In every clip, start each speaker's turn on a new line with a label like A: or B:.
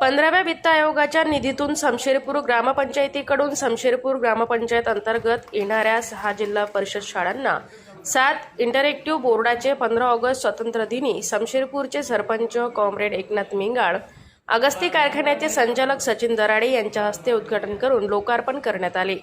A: पंधराव्या वित्त आयोगाच्या निधीतून समशेरपूर ग्रामपंचायतीकडून समशेरपूर ग्रामपंचायत अंतर्गत येणाऱ्या सहा जिल्हा परिषद शाळांना सात इंटरॅक्टिव्ह बोर्डाचे पंधरा ऑगस्ट स्वातंत्र्यदिनी समशेरपूरचे सरपंच कॉम्रेड एकनाथ मिंगाळ अगस्ती कारखान्याचे संचालक सचिन दराडे यांच्या हस्ते उद्घाटन करून लोकार्पण करण्यात आले.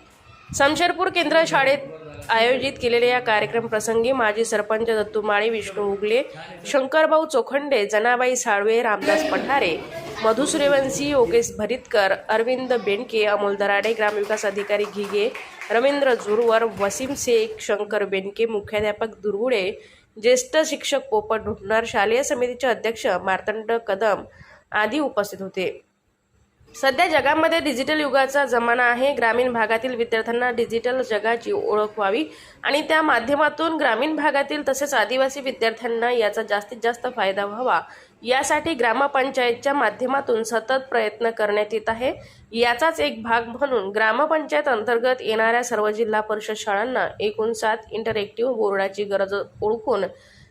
A: समशेरपूर केंद्र शाळेत आयोजित केलेल्या या कार्यक्रम प्रसंगी माजी सरपंच दत्तू माळी विष्णू उगले शंकरभाऊ चोखंडे जनाबाई साळवे रामदास पठारे मधु सूर्यवंशी योगेश भरितकर अरविंद बेंडके अमोल दराडे ग्रामविकास अधिकारी घिगे रवींद्र जुरवर वसीम शेख शंकर बेंडके मुख्याध्यापक दुर्गुडे ज्येष्ठ शिक्षक पोपट ढुंडणार शालेय समितीचे अध्यक्ष मार्तंड कदम आदी उपस्थित होते. सध्या जगामध्ये डिजिटल युगाचा जमाना आहे. ग्रामीण भागातील विद्यार्थ्यांना डिजिटल जगाची ओळख व्हावी आणि त्या माध्यमातून ग्रामीण भागातील तसेच आदिवासी विद्यार्थ्यांना याचा जास्तीत जास्त फायदा व्हावा. यासाठी ग्रामपंचायतच्या माध्यमातून सतत प्रयत्न करण्यात येत आहे. याचाच एक भाग म्हणून ग्रामपंचायत अंतर्गत येणाऱ्या सर्व जिल्हा परिषद शाळांना एकूण सात इंटरॅक्टिव्ह बोर्डाची गरज ओळखून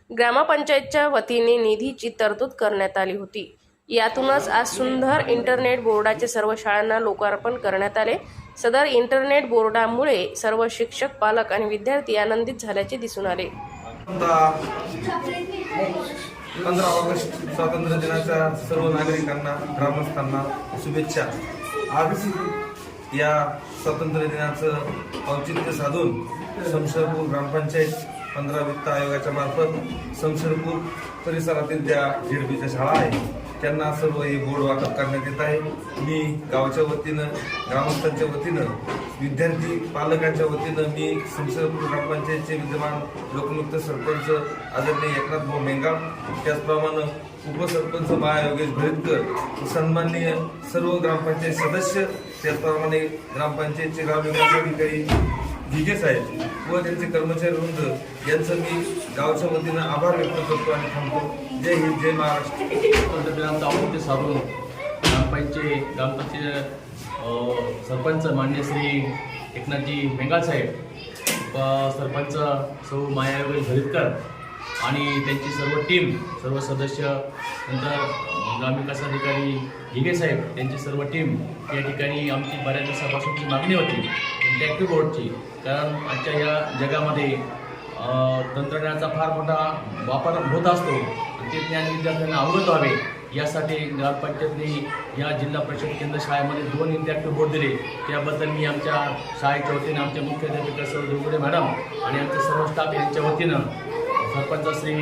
A: ग्रामपंचायतच्या वतीने निधीची तरतूद करण्यात आली होती. यातूनच आज सुंदर इंटरनेट बोर्डाचे सर्व शाळांना लोकार्पण करण्यात आले. सदर इंटरनेट बोर्डामुळे सर्व शिक्षक पालक आणि विद्यार्थी आनंदित झाल्याचे दिसून आले.
B: पंधरा ऑगस्ट स्वातंत्र्य दिनाच्या सर्व नागरिकांना ग्रामस्थांना शुभेच्छा. आज या स्वातंत्र्य दिनाचं औचित्य साधून शमशेरपूर ग्रामपंचायत पंधरा वित्त आयोगाच्या मार्फत शमशेरपूर परिसरातील ज्या झेडपीच्या शाळा आहेत त्यांना सर्व हे बोर्ड वाटप करण्यात येत आहे. मी गावच्या वतीनं ग्रामस्थांच्या वतीनं विद्यार्थी पालकांच्या वतीनं मी शमशेरपूर ग्रामपंचायतचे विद्यमान लोकनियुक्त सरपंच आदरणीय एकनाथ भाऊ मेंगाळ त्याचप्रमाणे उपसरपंच महायोगेश भरितकर सन्माननीय सर्व ग्रामपंचायत सदस्य त्याचप्रमाणे ग्रामपंचायतचे ग्रामविकास अधिकारी ढिगे साहेब व त्यांचे कर्मचारी वृंद यांचं मी गावच्या वतीनं आभार व्यक्त करतो आणि थांबतो. जय हिंद जय महाराष्ट्र.
C: स्वातंत्र्य दिनाचं औचित्य साधून ग्रामपंचायत सरपंच मान्य श्री एकनाथजी मेंगाळ साहेब व सरपंच सौ मायावेल हरितकर आणि त्यांची सर्व टीम सर्व सदस्य नंतर ग्रामविकास अधिकारी हिगे साहेब त्यांची सर्व टीम या ठिकाणी आमची बऱ्याच दिवसापासूनची मागणी होती इंटॅक्टिव्ह बोर्डची कारण आजच्या या जगामध्ये तंत्रज्ञानाचा फार मोठा वापर होत असतो ते ज्ञान विद्यार्थ्यांना अवगत व्हावे. यासाठी ग्रामपंचायतने या जिल्हा परिषद केंद्र शाळेमध्ये दोन इंटॅक्टिव्ह बोर्ड दिले. त्याबद्दल मी आमच्या शाळेच्या वतीनं आमच्या मुख्याध्यापिका सर दुर्गुडे मॅडम आणि आमच्या सर्व स्टाफ यांच्या वतीनं सरपंच श्री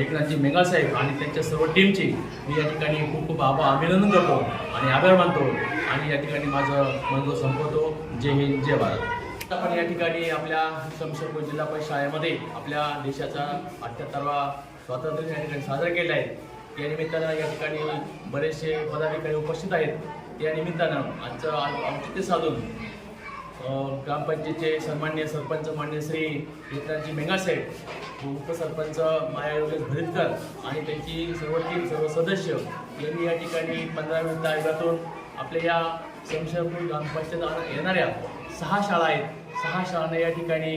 C: एकनाथजी मेंगाळ साहेब आणि त्यांच्या सर्व टीमची मी या ठिकाणी खूप खूप आभार अभिनंदन करतो आणि आभार मानतो. आणि या ठिकाणी माझं मनजो संपवतो. जय हिंद जय भारत. आपण या ठिकाणी आपल्या शमशेरपूर जिल्हा परिषद शाळेमध्ये आपल्या देशाचा अठ्ठ्याहत्तरवा स्वातंत्र्य या ठिकाणी साजरा केला आहे. या निमित्तानं या ठिकाणी बरेचसे पदाधिकारी उपस्थित आहेत. त्या निमित्तानं आजचं औचित्य साधून ग्रामपंचायतीचे सन्मान्य सरपंच मान्य श्री एकनाथजी मेघासाहेब उपसरपंच माया योगेश भरितकर आणि त्यांची सर्व टीम सर्व सदस्य यांनी या ठिकाणी पंधरा वित्त आयोगातून आपल्या या शमशेरपूर ग्रामपंचायत येणाऱ्या सहा शाळा आहेत. सहा शाळांना या ठिकाणी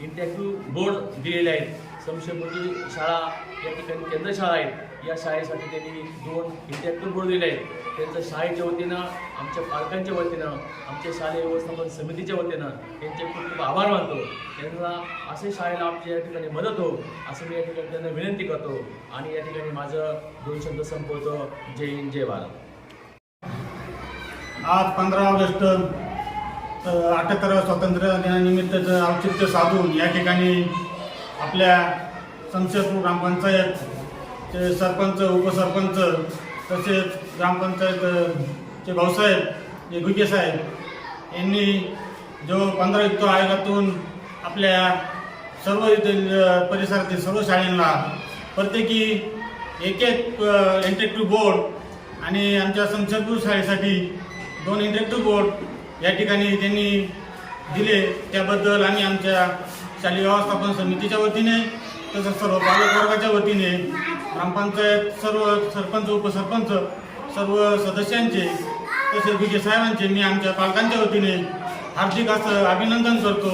C: इंटॅक्टिव्ह बोर्ड दिलेले आहेत. समशेपूर्वी शाळा या ठिकाणी केंद्र शाळा आहेत. या शाळेसाठी त्यांनी दोन विद्यार्थी बोर्ड दिले आहेत. त्यांचं शाळेच्या वतीनं आमच्या पालकांच्या वतीनं आमच्या शालेय व्यवस्थापन समितीच्या वतीनं त्यांचे खूप खूप आभार मानतो. त्यांना असे शाळेला आमच्या या ठिकाणी मदत हो असं मी या ठिकाणी त्यांना विनंती करतो. आणि या ठिकाणी माझं दोन शब्द संपवतो. जय हिंद जय भारत.
D: आज पंधरा ऑगस्ट अठ्याहत्तराव्या स्वातंत्र्य दिनानिमित्त औचित्य साधून या ठिकाणी आपल्या शमशेरपूर ग्रामपंचायतचे सरपंच उपसरपंच तसेच ग्रामपंचायतचे भाऊसाहेब जे गुगे साहेब यांनी जो पंधरा युक्त आयोगातून आपल्या सर्व परिसरातील सर्व शाळांना प्रत्येकी एक एक इंटरेक्टिव्ह बोर्ड आणि आमच्या शमशेरपूर शाळेसाठी दोन इंटरेक्टिव्ह बोर्ड या ठिकाणी त्यांनी दिले. त्याबद्दल आम्ही आमच्या शालेय व्यवस्थापन समितीच्या वतीने तसंच सर्व पालकवर्गाच्या वतीने ग्रामपंचायत सर्व सरपंच उपसरपंच सर्व सदस्यांचे तसेच विजय साहेबांचे मी आमच्या पालकांच्या वतीने हार्दिक असं अभिनंदन करतो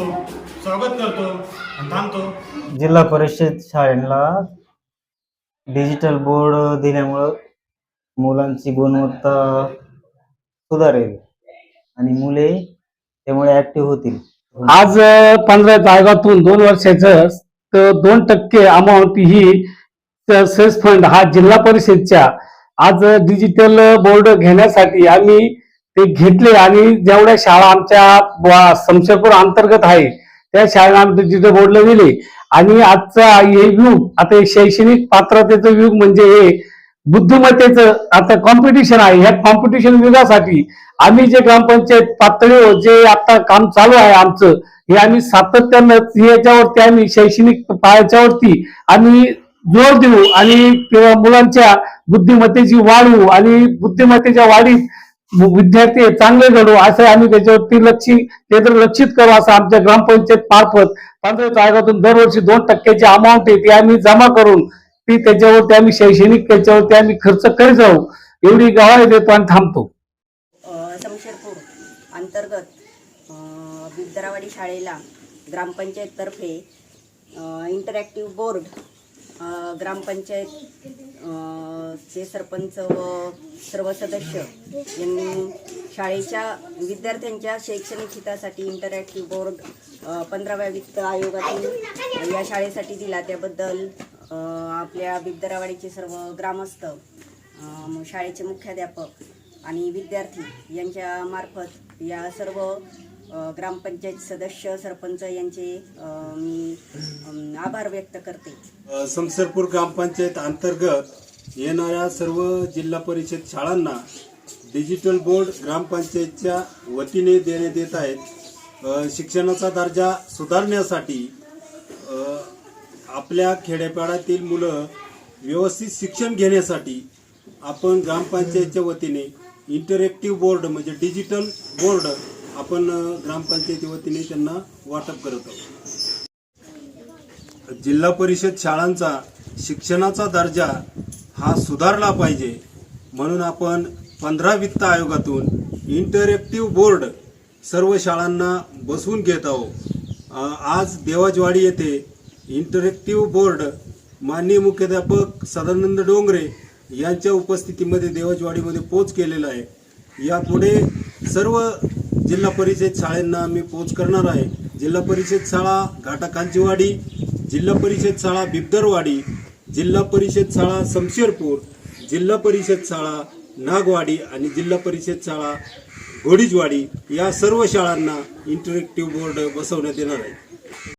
D: स्वागत करतो थांबतो.
E: जिल्हा परिषद शाळेला डिजिटल बोर्ड दिल्यामुळं मुलांची गुणवत्ता सुधारेल आणि मुले त्यामुळे ॲक्टिव्ह होतील.
F: आज पंधरा जागातून दोन वर्षाचं दोन टक्के अमाऊंट ही सेस फंड हा जिल्हा परिषदच्या आज डिजिटल बोर्ड घेण्यासाठी आम्ही ते घेतले आणि जेवढ्या शाळा आमच्या ब- अंतर्गत आहे त्या शाळेला आम्ही डिजिटल बोर्डला दिले. आणि आजचा हे युग आता हे शैक्षणिक पात्रतेचं युग म्हणजे हे बुद्धिमत्तेचं आता कॉम्पिटिशन आहे. ह्या कॉम्पिटिशन युगासाठी आम्ही जे ग्रामपंचायत पातळीवर जे आता काम चालू आहे आमचं हे आम्ही सातत्यानं याच्यावरती आम्ही शैक्षणिक पायाच्यावरती आम्ही जोर देऊ आणि किंवा मुलांच्या बुद्धिमत्तेची वाढवू आणि बुद्धिमत्तेच्या वाढीत विद्यार्थी चांगले घडू असं आम्ही त्याच्यावरती लक्ष केंद्र लक्षित करू असं आमच्या ग्रामपंचायत मार्फत पंधरा आयोगातून दरवर्षी दोन टक्क्याची अमाऊंट आहे ती आम्ही जमा करून ती त्याच्यावरती आम्ही शैक्षणिक त्याच्यावरती आम्ही खर्च करीत जाऊ एवढी गवाही देतो आणि थांबतो
G: अ, शमशेरपूर अंतर्गत अ, बिबदरावाडी शाळेला ग्रामपंचायततर्फे इंटरॅक्टिव्ह बोर्ड ग्रामपंचायत चे सरपंच व सर्व सदस्य यांनी शाळेच्या विद्यार्थ्यांच्या शैक्षणिक हितासाठी इंटरॅक्टिव्ह बोर्ड पंधराव्या वित्त आयोगातून या शाळेसाठी दिला. त्याबद्दल आपल्या बिबदरावाडीचे सर्व ग्रामस्थ शाळेचे मुख्याध्यापक आणि विद्यार्थी यांच्यामार्फत या सर्व ग्रामपंचायत सदस्य सरपंच यांचे मी आभार व्यक्त करते.
H: समसरपूर ग्रामपंचायत अंतर्गत येणाऱ्या सर्व जिल्हा परिषद शाळांना डिजिटल बोर्ड ग्रामपंचायतच्या वतीने देण्यात येत आहेत. शिक्षणाचा दर्जा सुधारण्यासाठी आपल्या खेड्यापाड्यातील मुलं व्यवस्थित शिक्षण घेण्यासाठी आपण ग्रामपंचायतच्या वतीने इंटरॅक्टिव्ह बोर्ड म्हणजे डिजिटल बोर्ड आपण ग्रामपंचायती वतीने त्यांना वाटप करत आहोत. जिल्हा परिषद शाळांचा शिक्षणाचा दर्जा हा सुधारला पाहिजे म्हणून आपण पंधरा वित्त आयोगातून इंटरॅक्टिव्ह बोर्ड सर्व शाळांना बसवून घेत आहोत. आज देवाजवाडी येथे इंटरॅक्टिव्ह बोर्ड माननीय मुख्याध्यापक सदानंद डोंगरे यांच्या उपस्थितीमध्ये देवाजवाडीमध्ये पोच केलेला आहे. यापुढे सर्व जिल्हा परिषद शाळांना मी पोच करणार आहे. जिल्हा परिषद शाळा घाटाखांचीवाडी जिल्हा परिषद शाळा बिबदरवाडी जिल्हा परिषद शाळा शमशेरपूर जिल्हा परिषद शाळा नागवाडी आणि जिल्हा परिषद शाळा घोडीजवाडी या सर्व शाळांना इंटरॅक्टिव्ह बोर्ड बसवण्यात येणार आहे.